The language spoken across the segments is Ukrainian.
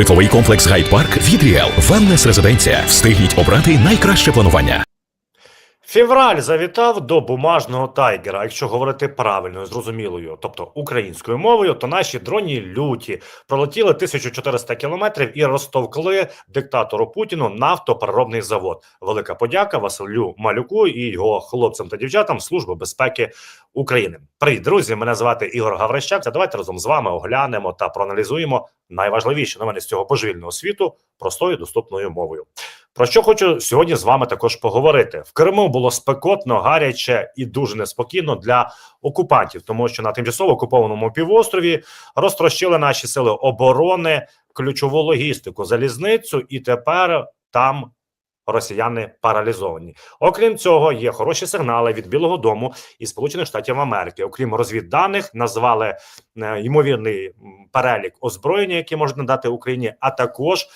Житловий комплекс Гайд-Парк від Ріел. Велнес резиденція. Встигніть обрати найкраще планування. Февраль завітав до бумажного тайгера. Якщо говорити правильною, зрозумілою, тобто українською мовою, то наші дроні люті пролетіли 1400 кілометрів і розтовкли диктатору Путіну нафтопереробний завод. Велика подяка Василю Малюку і його хлопцям та дівчатам Служби безпеки України. Привіт, друзі! Мене звати Ігор Гаврищак. Давайте разом з вами оглянемо та проаналізуємо найважливіші новини з цього божевільного світу простою доступною мовою. Про що хочу сьогодні з вами також поговорити в Криму було спекотно, гаряче і дуже неспокійно для окупантів, тому що на тимчасово окупованому півострові розтрощили наші сили оборони ключову логістику, залізницю, і тепер там. Росіяни паралізовані. Окрім цього, є хороші сигнали від Білого Дому і Сполучених Штатів Америки. Окрім розвідданих, назвали е, ймовірний перелік озброєння, яке можуть надати Україні, а також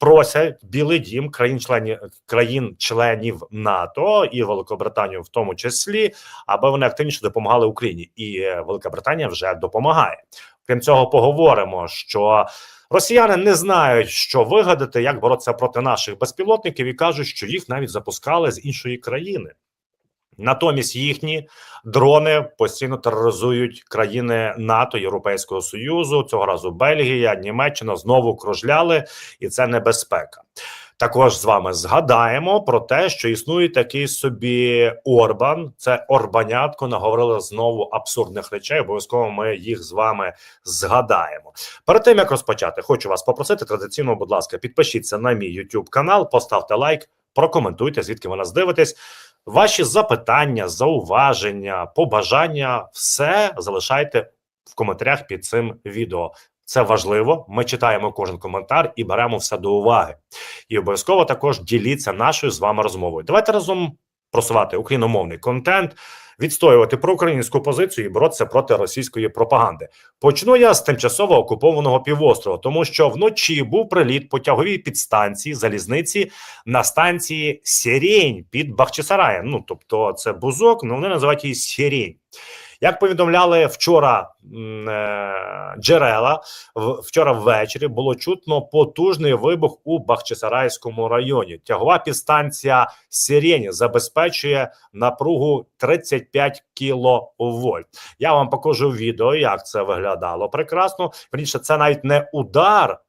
просять Білий Дім країн-членів країн-членів НАТО і Великобританію, в тому числі, аби вони активніше допомагали Україні, і е, Велика Британія вже допомагає. Крім цього, поговоримо, що росіяни не знають, що вигадати, як боротися проти наших безпілотників, і кажуть, що їх навіть запускали з іншої країни. Натомість їхні дрони постійно тероризують країни НАТО, Європейського Союзу. Цього разу Бельгія, Німеччина знову кружляли, і це небезпека. Також з вами згадаємо про те, що існує такий собі Орбан, це Орбанятко. Наговорили знову абсурдних речей. Обов'язково ми їх з вами згадаємо. Перед тим як розпочати, хочу вас попросити традиційно, будь ласка, підпишіться на мій YouTube канал, поставте лайк, прокоментуйте, звідки ви нас дивитесь. Ваші запитання, зауваження, побажання все залишайте в коментарях під цим відео. Це важливо. Ми читаємо кожен коментар і беремо все до уваги. І обов'язково також діліться нашою з вами розмовою. Давайте разом просувати україномовний контент, відстоювати проукраїнську позицію і боротися проти російської пропаганди. Почну я з тимчасово окупованого півострова, тому що вночі був приліт по тяговій підстанції залізниці на станції Сірень під Бахчисараєм. Ну тобто, це бузок, але вони називають її Сірень. Як повідомляли вчора е, джерела, вчора ввечері було чутно потужний вибух у Бахчисарайському районі. Тягова підстанція Сирені забезпечує напругу 35 кВт. Я вам покажу відео, як це виглядало прекрасно. Верніше, це навіть не удар.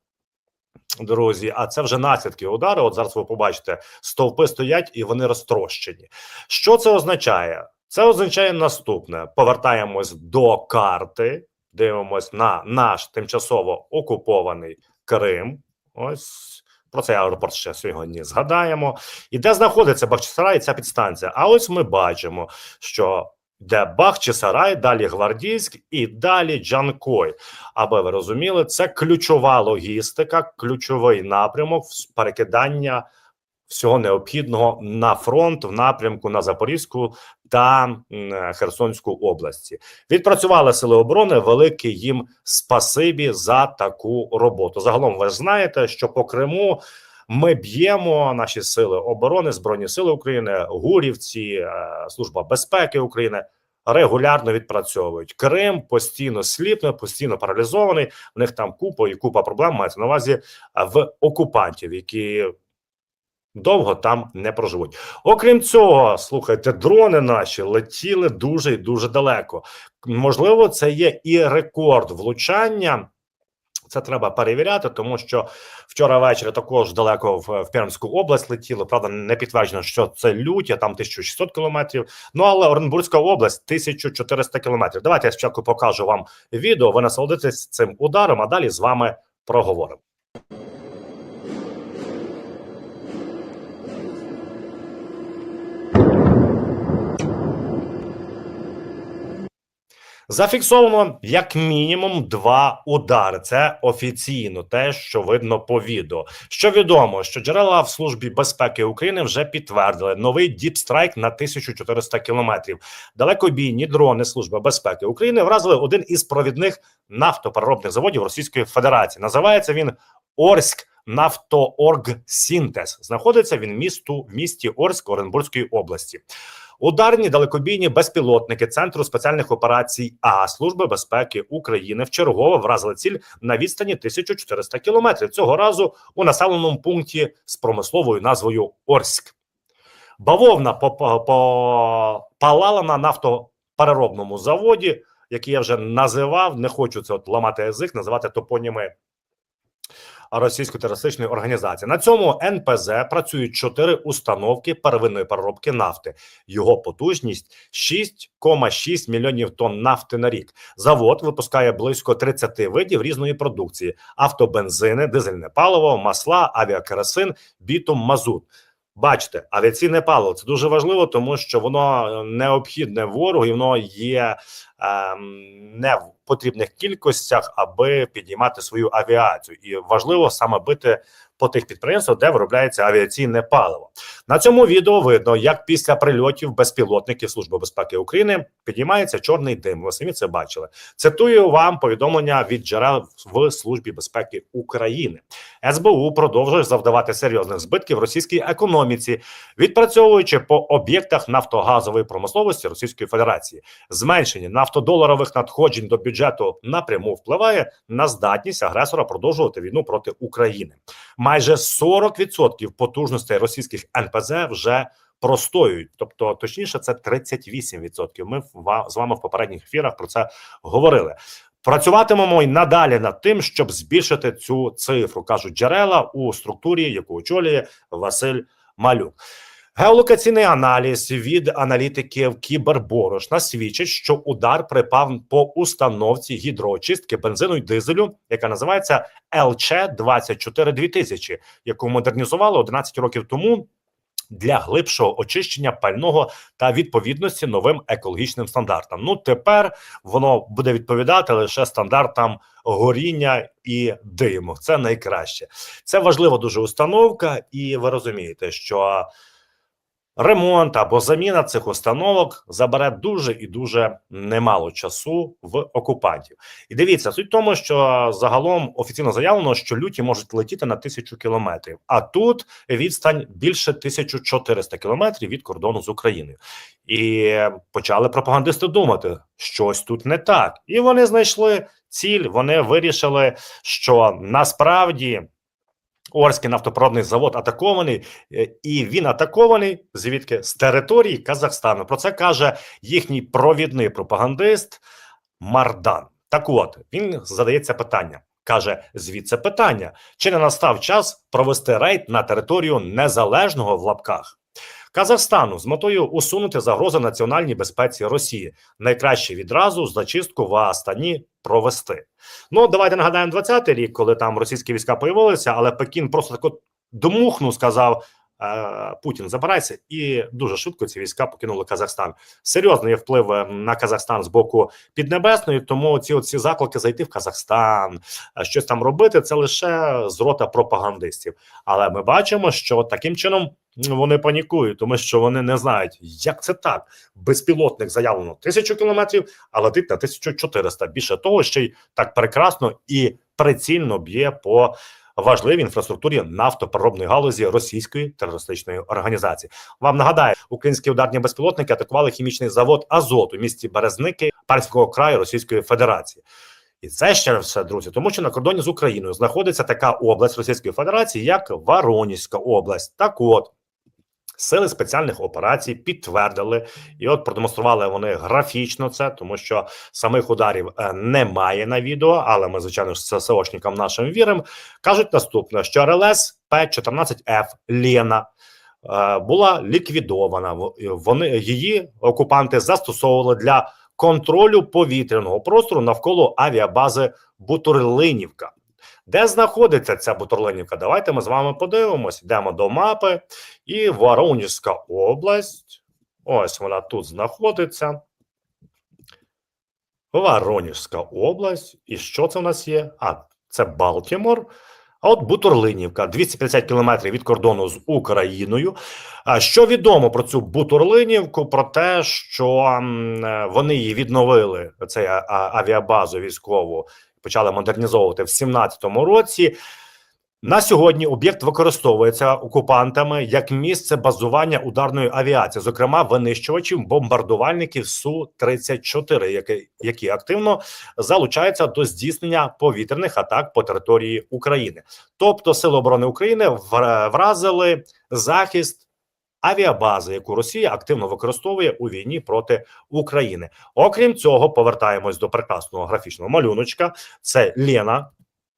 Друзі, а це вже наслідки удару. От зараз ви побачите, стовпи стоять і вони розтрощені. Що це означає? Це означає наступне: повертаємось до карти, дивимось на наш тимчасово окупований Крим. Ось про цей аеропорт ще сьогодні згадаємо. І де знаходиться Бахчисарай, ця підстанція. А ось ми бачимо, що де Бахчисарай, далі Гвардійськ і далі Джанкой. Аби ви розуміли, це ключова логістика, ключовий напрямок перекидання всього необхідного на фронт в напрямку на Запорізьку та Херсонську області. Відпрацювали сили оборони. Велике їм спасибі за таку роботу. Загалом, ви знаєте, що по Криму. Ми б'ємо наші сили оборони, збройні сили України, гурівці, е, служба безпеки України регулярно відпрацьовують. Крим постійно сліпне, постійно паралізований. В них там купа і купа проблем мається на увазі е, в окупантів, які довго там не проживуть. Окрім цього, слухайте, дрони наші летіли дуже і дуже далеко. Можливо, це є і рекорд влучання. Це треба перевіряти, тому що вчора ввечері також далеко в, в Пермську область летіло. Правда, не підтверджено, що це лють, а там 1600 кілометрів. Ну але Оренбурзька область 1400 кілометрів. Давайте я спочатку покажу вам відео. Ви насолодитесь цим ударом, а далі з вами проговоримо. Зафіксовано як мінімум два удари. Це офіційно те, що видно по відео. Що відомо, що джерела в службі безпеки України вже підтвердили новий діпстрайк на 1400 кілометрів. Далекобійні дрони Служби безпеки України вразили один із провідних нафтопереробних заводів Російської Федерації. Називається він Орськ. Нафтооргсінтез знаходиться він місту в місті Орськ Оренбурзької області. Ударні далекобійні безпілотники Центру спеціальних операцій А Служби безпеки України вчергове вразили ціль на відстані 1400 кілометрів. Цього разу у населеному пункті з промисловою назвою Орськ. Бавовна попа- попалала на нафтопереробному заводі, який я вже називав. Не хочу це от ламати язик, називати топоніми російської терористичної організації. На цьому НПЗ працюють чотири установки первинної переробки нафти. Його потужність 6,6 мільйонів тонн нафти на рік. Завод випускає близько 30 видів різної продукції: автобензини, дизельне паливо, масла, авіакеросин, бітум, мазут. Бачите, авіаційне паливо це дуже важливо, тому що воно необхідне ворогу, і воно є ем, не потрібних кількостях, аби підіймати свою авіацію. І важливо саме бити по тих підприємствах, де виробляється авіаційне паливо. На цьому відео видно, як після прильотів безпілотників Служби безпеки України підіймається чорний дим. Ви самі це бачили. Цитую вам повідомлення від джерел в Службі безпеки України. СБУ продовжує завдавати серйозних збитків російській економіці, відпрацьовуючи по об'єктах нафтогазової промисловості Російської Федерації. Зменшення нафтодоларових надходжень до бюджету напряму впливає на здатність агресора продовжувати війну проти України. Майже 40% потужностей російських НПЗ вже простоюють, тобто точніше, це 38%. Ми з вами в попередніх ефірах про це говорили. Працюватимемо й надалі над тим, щоб збільшити цю цифру, кажуть джерела у структурі, яку очолює Василь Малюк. Геолокаційний аналіз від аналітиків Кіберборошна свідчить, що удар припав по установці гідроочистки бензину й дизелю, яка називається ЛЧ 24 2000 яку модернізували 11 років тому для глибшого очищення пального та відповідності новим екологічним стандартам. Ну тепер воно буде відповідати лише стандартам горіння і диму. Це найкраще. Це важлива дуже установка, і ви розумієте, що ремонт або заміна цих установок забере дуже і дуже немало часу в окупантів. І дивіться, суть в тому, що загалом офіційно заявлено, що люті можуть летіти на тисячу кілометрів, а тут відстань більше 1400 кілометрів від кордону з Україною. І почали пропагандисти думати, щось тут не так, і вони знайшли ціль. Вони вирішили, що насправді. Орський нафтопроводний завод атакований, е, і він атакований звідки з території Казахстану. Про це каже їхній провідний пропагандист Мардан. Так от він задається питання. Каже, звідси питання: чи не настав час провести рейд на територію незалежного в лапках Казахстану з метою усунути загрози національній безпеці Росії? Найкраще відразу зачистку в Астані провести. Ну давайте нагадаємо 20-й рік, коли там російські війська появилися, але Пекін просто так от домухнув, сказав. е, Путін забирайся, і дуже швидко ці війська покинули Казахстан. Серйозний вплив е, на Казахстан з боку Піднебесної. Тому ці оці заклики зайти в Казахстан, е, щось там робити. Це лише з рота пропагандистів. Але ми бачимо, що таким чином вони панікують, тому що вони не знають, як це так. Безпілотник заявлено тисячу кілометрів, а летить на 1400. Більше того, ще й так прекрасно і прицільно б'є по важливій інфраструктурі нафтопереробної галузі російської терористичної організації. Вам нагадаю, українські ударні безпілотники атакували хімічний завод Азот у місті Березники Парського краю Російської Федерації. І це ще все, друзі, тому що на кордоні з Україною знаходиться така область Російської Федерації, як Воронізька область. Так от. Сили спеціальних операцій підтвердили, і от продемонстрували вони графічно це, тому що самих ударів е, немає на відео, але ми, звичайно ж, ССОшникам нашим віримо. Кажуть наступне: що РЛС П-14Ф Лена е, була ліквідована. Вони її окупанти застосовували для контролю повітряного простору навколо авіабази Бутурлинівка. Де знаходиться ця Бутурлинівка? Давайте ми з вами подивимось. Йдемо до мапи, і Воронежська область. Ось вона тут знаходиться. Воронежська область. І що це в нас є? А, це Балтімор. А от Бутурлинівка, 250 кілометрів від кордону з Україною. А що відомо про цю Бутурлинівку? Про те, що вони її відновили, цей авіабазу військову, почали модернізовувати в 17-му році. На сьогодні об'єкт використовується окупантами як місце базування ударної авіації, зокрема винищувачів бомбардувальників су 34 які, які активно залучаються до здійснення повітряних атак по території України. Тобто, Сили оборони України вра- вразили захист авіабази, яку Росія активно використовує у війні проти України. Окрім цього, повертаємось до прекрасного графічного малюночка. Це Лена.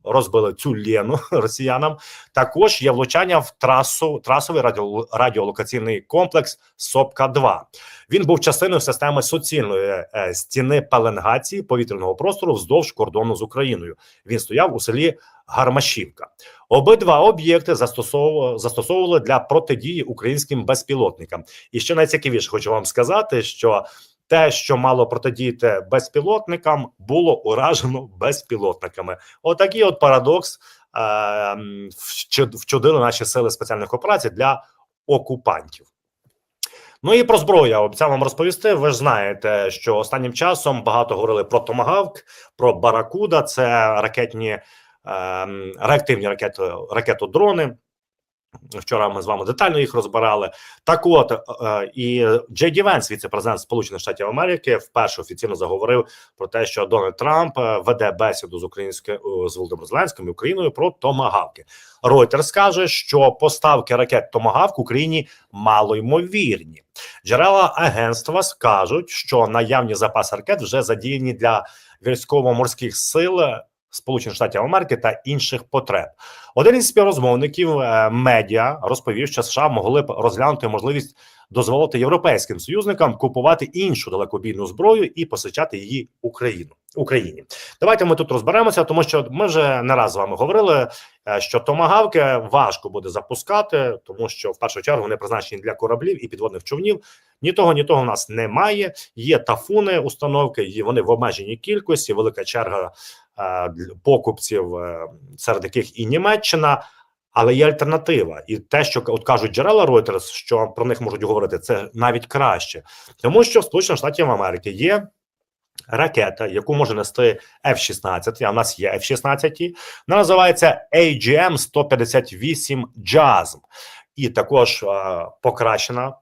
Розбили цю Лену росіянам. Також є влучання в трасу трасовий радіо, радіолокаційний комплекс Сопка 2 Він був частиною системи суцільної е, стіни пеленгації повітряного простору вздовж кордону з Україною. Він стояв у селі Гармашівка. Обидва об'єкти застосовували для протидії українським безпілотникам. І що найцікавіше, хочу вам сказати, що те, що мало протидіяти безпілотникам, було уражено безпілотниками. Отакий от парадокс е, вчудили наші сили спеціальних операцій для окупантів. Ну і про зброю обіцяв вам розповісти. Ви ж знаєте, що останнім часом багато говорили про Томагавк, про Баракуда. Це ракетні ем, реактивні ракети, ракетодрони. Вчора ми з вами детально їх розбирали. Так, от е, і Джей Ді Венс, віце-президент Сполучених Штатів Америки, вперше офіційно заговорив про те, що Дональд Трамп е, веде бесіду з українською з Володимиром Зеленським і Україною про томагавки. Reuters каже, що поставки ракет Томагавк Україні малоймовірні. Джерела агентства скажуть, що наявні запаси ракет вже задіяні для військово-морських сил Сполучених Штатів Америки та інших потреб. Один із співрозмовників е, медіа розповів, що США могли б розглянути можливість дозволити європейським союзникам купувати іншу далекобійну зброю і постачати її Україну Україні. Давайте ми тут розберемося, тому що ми вже не раз з вами говорили, що томагавки важко буде запускати, тому що в першу чергу вони призначені для кораблів і підводних човнів. Ні того, ні того в нас немає. Є тафуни установки, і вони в обмеженій кількості, велика черга е, покупців, е, серед яких і Німеччина. Але є альтернатива, і те, що от кажуть джерела Reuters, що про них можуть говорити, це навіть краще, тому що в Сполучених Штатів Америки є ракета, яку може нести F-16, а в нас є F-16, вона називається AGM 158 JASM. І також е, покращена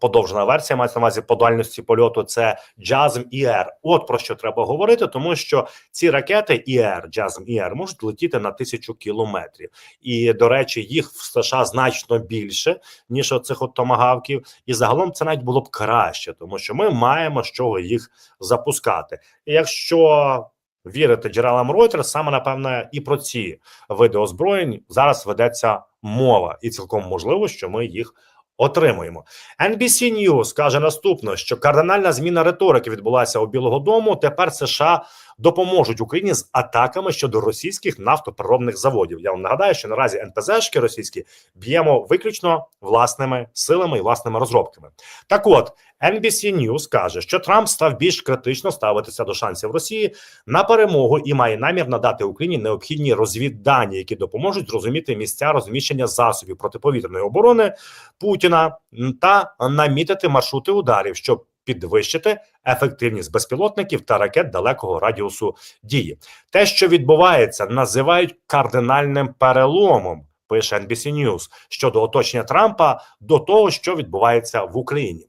подовжена версія мається на увазі по дальності польоту. Це JASM ER. От про що треба говорити, тому що ці ракети ER, JASM ER можуть летіти на тисячу кілометрів. І до речі, їх в США значно більше ніж оцих от томагавків. І загалом це навіть було б краще, тому що ми маємо з чого їх запускати. І якщо вірити джерелам Reuters, саме напевне і про ці види озброєнь зараз ведеться мова, і цілком можливо, що ми їх отримуємо. NBC News каже наступно, що кардинальна зміна риторики відбулася у Білого Дому. Тепер США допоможуть Україні з атаками щодо російських нафтопереробних заводів. Я вам нагадаю, що наразі НПЗшки російські б'ємо виключно власними силами і власними розробками. Так, от NBC News каже, що Трамп став більш критично ставитися до шансів Росії на перемогу і має намір надати Україні необхідні розвіддані, які допоможуть зрозуміти місця розміщення засобів протиповітряної оборони Путіна та намітити маршрути ударів, щоб підвищити ефективність безпілотників та ракет далекого радіусу дії. Те, що відбувається, називають кардинальним переломом. Пише NBC News щодо оточення Трампа до того, що відбувається в Україні.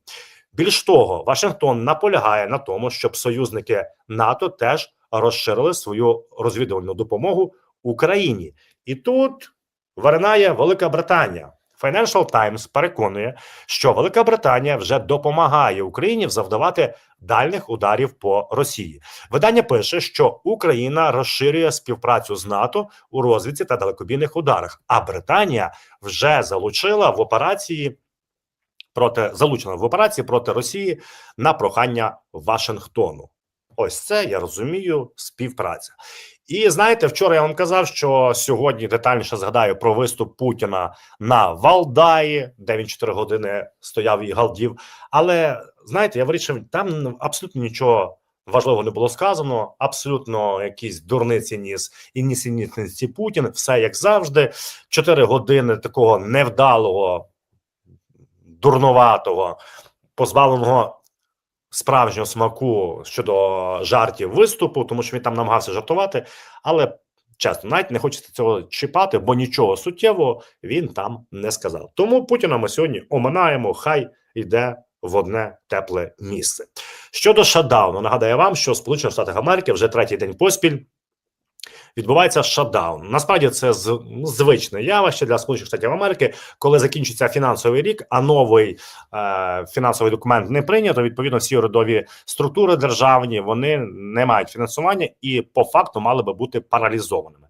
Більш того, Вашингтон наполягає на тому, щоб союзники НАТО теж розширили свою розвідувальну допомогу Україні, і тут виринає Велика Британія. Financial Times переконує, що Велика Британія вже допомагає Україні завдавати дальних ударів по Росії. Видання пише, що Україна розширює співпрацю з НАТО у розвідці та далекобійних ударах. А Британія вже залучила в операції проти залучена в операції проти Росії на прохання Вашингтону. Ось це я розумію співпраця. І знаєте, вчора я вам казав, що сьогодні детальніше згадаю про виступ Путіна на Валдаї, де він 4 години стояв і галдів. Але знаєте, я вирішив, там абсолютно нічого важливого не було сказано. Абсолютно якісь дурниці ніс і нісенітниці Путін. Все як завжди. 4 години такого невдалого, дурноватого, позбавленого справжнього смаку щодо жартів виступу, тому що він там намагався жартувати, але Чесно, навіть не хочеться цього чіпати, бо нічого суттєвого він там не сказав. Тому Путіна ми сьогодні оминаємо, хай йде в одне тепле місце. Щодо шатдауну, нагадаю вам, що в Сполучених Штатах Америки вже третій день поспіль відбувається шатдаун. Насправді це ну, звичне явище для Сполучених Штатів Америки, коли закінчиться фінансовий рік, а новий е, фінансовий документ не прийнято. Відповідно, всі урядові структури державні вони не мають фінансування і по факту мали би бути паралізованими.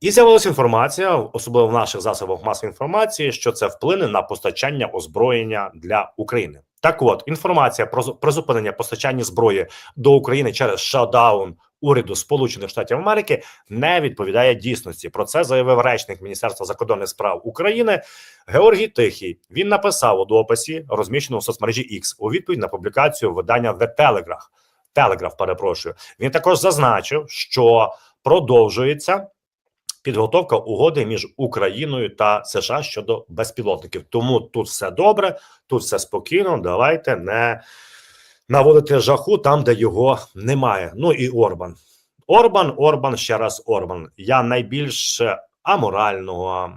І з'явилася інформація, особливо в наших засобах масової інформації, що це вплине на постачання озброєння для України. Так, от інформація про призупинення постачання зброї до України через шатдаун уряду Сполучених Штатів Америки не відповідає дійсності. Про це заявив речник Міністерства закордонних справ України Георгій Тихий. Він написав у дописі, розміщеному в соцмережі X, у відповідь на публікацію видання The Telegraph. Telegraph, перепрошую. Він також зазначив, що продовжується підготовка угоди між Україною та США щодо безпілотників. Тому тут все добре, тут все спокійно. Давайте не наводити жаху там, де його немає. Ну і Орбан. Орбан, Орбан, ще раз Орбан. Я найбільш аморального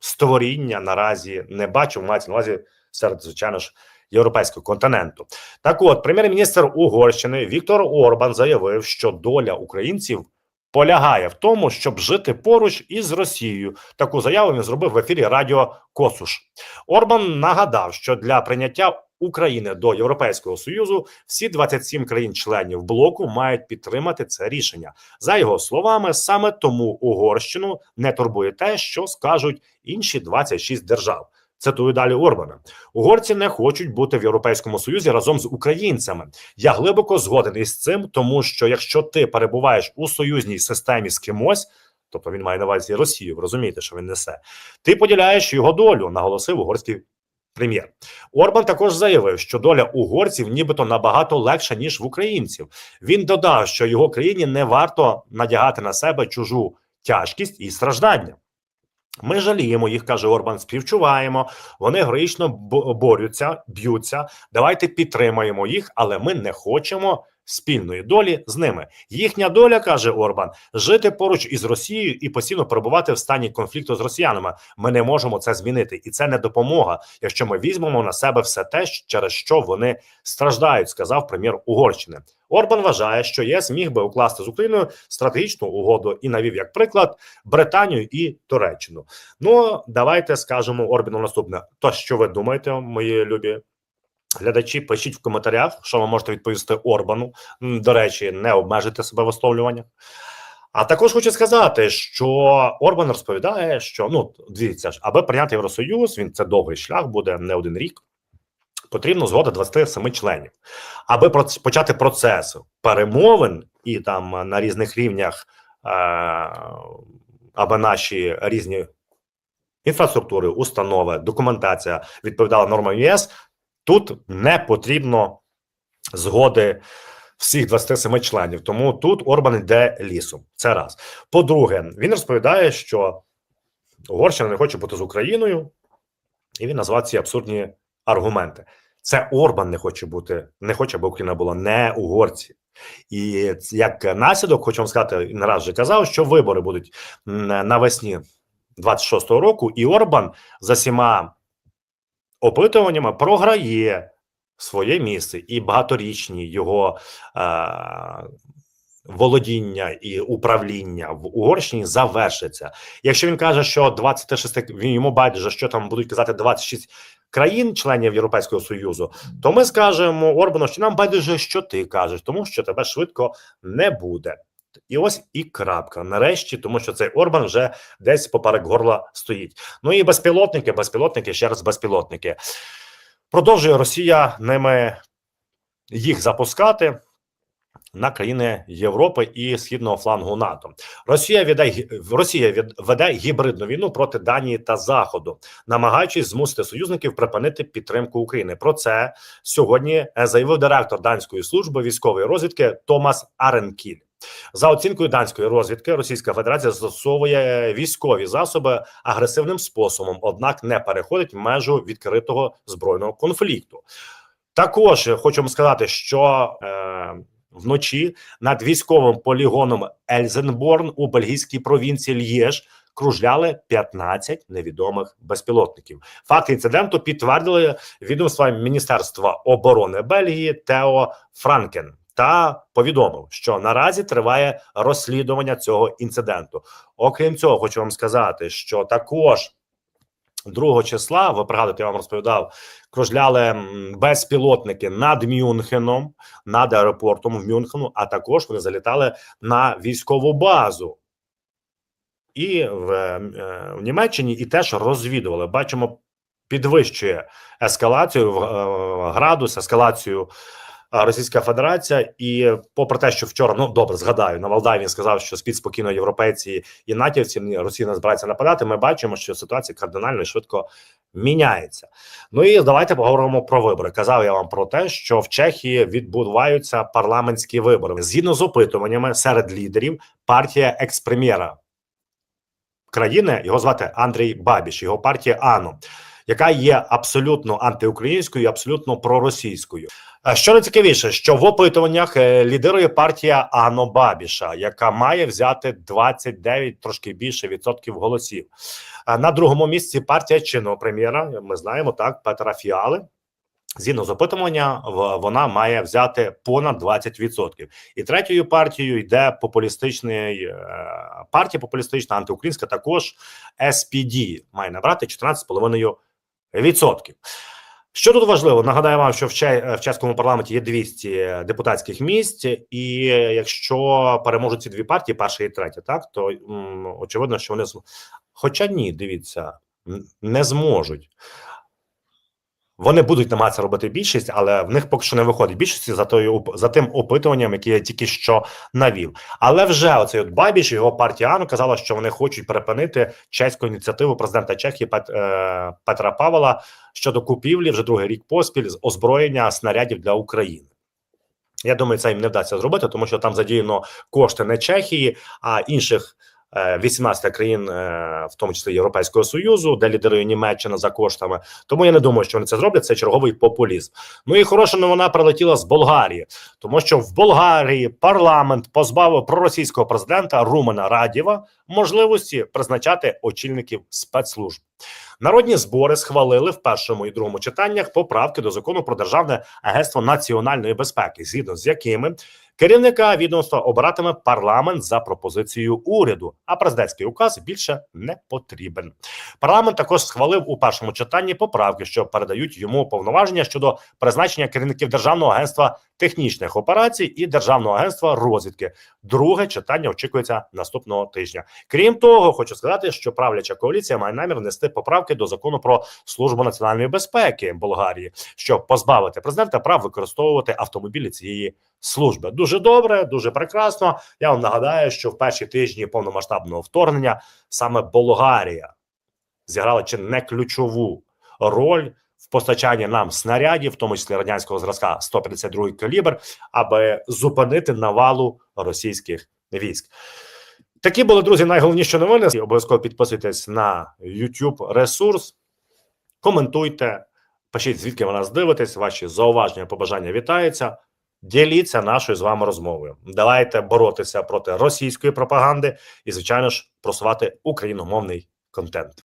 створіння наразі не бачу. Мається на увазі серед, звичайно ж, європейського континенту. Так от, прем'єр-міністр Угорщини Віктор Орбан заявив, що доля українців полягає в тому, щоб жити поруч із Росією. Таку заяву він зробив в ефірі Радіо Косуш. Орбан нагадав, що для прийняття України до Європейського союзу всі 27 країн-членів блоку мають підтримати це рішення. За його словами, саме тому Угорщину не турбує те, що скажуть інші 26 держав. Цитую далі Орбана. Угорці не хочуть бути в Європейському Союзі разом з українцями. Я глибоко згоден із цим, тому що якщо ти перебуваєш у союзній системі з кимось, тобто він має на увазі Росію, ви розумієте, що він несе, ти поділяєш його долю, наголосив угорський прем'єр. Орбан також заявив, що доля угорців нібито набагато легша ніж в українців. Він додав, що його країні не варто надягати на себе чужу тяжкість і страждання. Ми жаліємо їх, каже Орбан. Співчуваємо. Вони героїчно борються, б'ються. Давайте підтримаємо їх, але ми не хочемо спільної долі з ними. Їхня доля каже Орбан: жити поруч із Росією і постійно перебувати в стані конфлікту з росіянами. Ми не можемо це змінити, і це не допомога, якщо ми візьмемо на себе все те, через що вони страждають, сказав прем'єр Угорщини. Орбан вважає, що ЄС міг би укласти з Україною стратегічну угоду і навів як приклад Британію і Туреччину. Ну давайте скажемо Орбану наступне. То що ви думаєте, мої любі глядачі? Пишіть в коментарях, що ви можете відповісти Орбану. До речі, не обмежуйте себе в висловлюваннях. А також хочу сказати, що Орбан розповідає, що ну дивіться ж, аби прийняти Євросоюз, він це довгий шлях буде не один рік. Потрібно згода 27 членів, аби почати процес перемовин і там на різних рівнях, е, аби наші різні інфраструктури, установи, документація відповідала нормам ЄС. Тут не потрібно згоди всіх 27 членів. Тому тут Орбан йде лісом. Це раз. По-друге, він розповідає, що Угорщина не хоче бути з Україною, і він назвав ці абсурдні аргументи. Це Орбан не хоче бути, не хоче, аби Україна була не угорці. І як наслідок, хочу вам сказати, не вже казав, що вибори будуть навесні 26-го року, і Орбан за всіма опитуваннями програє своє місце і багаторічні його е, володіння і управління в Угорщині завершиться. Якщо він каже, що 26 він йому байдуже, що там будуть казати 26 країн, членів Європейського союзу, то ми скажемо Орбану, що нам байдуже, що ти кажеш, тому що тебе швидко не буде. І ось і крапка. Нарешті, тому що цей Орбан вже десь поперек горла стоїть. Ну і безпілотники, безпілотники, ще раз безпілотники. Продовжує Росія ними їх запускати на країни Європи і східного флангу НАТО. Росія веде Росія від- веде гібридну війну проти Данії та Заходу, намагаючись змусити союзників припинити підтримку України. Про це сьогодні е, заявив директор данської служби військової розвідки Томас Аренкіль. За оцінкою данської розвідки, Російська Федерація застосовує військові засоби агресивним способом, однак не переходить межу відкритого збройного конфлікту. Також вам сказати, що е, вночі над військовим полігоном Ельзенборн у бельгійській провінції Л'єж кружляли 15 невідомих безпілотників. Факт інциденту підтвердили відомства Міністерства оборони Бельгії Тео Франкен та повідомив, що наразі триває розслідування цього інциденту. Окрім цього, хочу вам сказати, що також 2 числа, ви пригадуєте, я вам розповідав, кружляли безпілотники над Мюнхеном, над аеропортом в Мюнхену, а також вони залітали на військову базу. І в, е, в Німеччині і теж розвідували. Бачимо, підвищує ескалацію е, градус, ескалацію е, Російська Федерація. І попри те, що вчора, ну добре, згадаю, на Валдаї він сказав, що спіть спокійно європейці і натівці, Росія не збирається нападати. Ми бачимо, що ситуація кардинально швидко міняється. Ну і давайте поговоримо про вибори. Казав я вам про те, що в Чехії відбуваються парламентські вибори. Згідно з опитуваннями серед лідерів, партія експрем'єра країни його звати Андрій Бабіш, його партія АНО, яка є абсолютно антиукраїнською, і абсолютно проросійською. Е, Що найцікавіше, що в опитуваннях е, лідирує партія Ано Бабіша, яка має взяти 29, трошки більше відсотків голосів. Е, На другому місці партія чинного прем'єра. Ми знаємо так, Петра Фіали. Згідно з опитування, вона має взяти понад 20%. І третьою партією йде популістичний партія популістична, антиукраїнська, також SPD має набрати 14,5%. Що тут важливо? Нагадаю вам, що в, в чеському парламенті є 200 депутатських місць, і якщо переможуть ці дві партії, перша і третя, так то м, очевидно, що вони хоча ні, дивіться, не зможуть. Вони будуть намагатися робити більшість, але в них поки що не виходить більшості за тою за тим опитуванням, яке я тільки що навів. Але вже оцей от Бабіш, його партія АНУ казала, що вони хочуть припинити чеську ініціативу президента Чехії е, Петра Павла щодо купівлі вже другий рік поспіль з озброєння снарядів для України. Я думаю, це їм не вдасться зробити, тому що там задіяно кошти не Чехії, а інших 18 країн, е, в тому числі Європейського Союзу, де лідерує Німеччина за коштами. Тому я не думаю, що вони це зроблять. Це черговий популізм. Ну і хороша новина прилетіла з Болгарії, тому що в Болгарії парламент позбавив проросійського президента Румена Радєва можливості призначати очільників спецслужб. Народні збори схвалили в першому і другому читаннях поправки до закону про державне агентство національної безпеки, згідно з якими керівника відомства обиратиме парламент за пропозицією уряду, а президентський указ більше не потрібен. Парламент також схвалив у першому читанні поправки, що передають йому повноваження щодо призначення керівників державного агентства технічних операцій і державного агентства розвідки. Друге читання очікується наступного тижня. Крім того, хочу сказати, що правляча коаліція має намір внести поправки до закону про службу національної безпеки Болгарії, щоб позбавити президента прав використовувати автомобілі цієї служби. Дуже добре, дуже прекрасно. Я вам нагадаю, що в перші тижні повномасштабного вторгнення саме Болгарія зіграла чи не ключову роль. В постачанні нам снарядів, в тому числі радянського зразка 152 калібр, аби зупинити навалу російських військ. Такі були друзі. Найголовніші новини. Обов'язково підписуйтесь на YouTube ресурс, коментуйте, пишіть, звідки ви нас дивитесь. Ваші зауваження, побажання вітаються. Діліться нашою з вами розмовою. Давайте боротися проти російської пропаганди і, звичайно ж, просувати україномовний контент.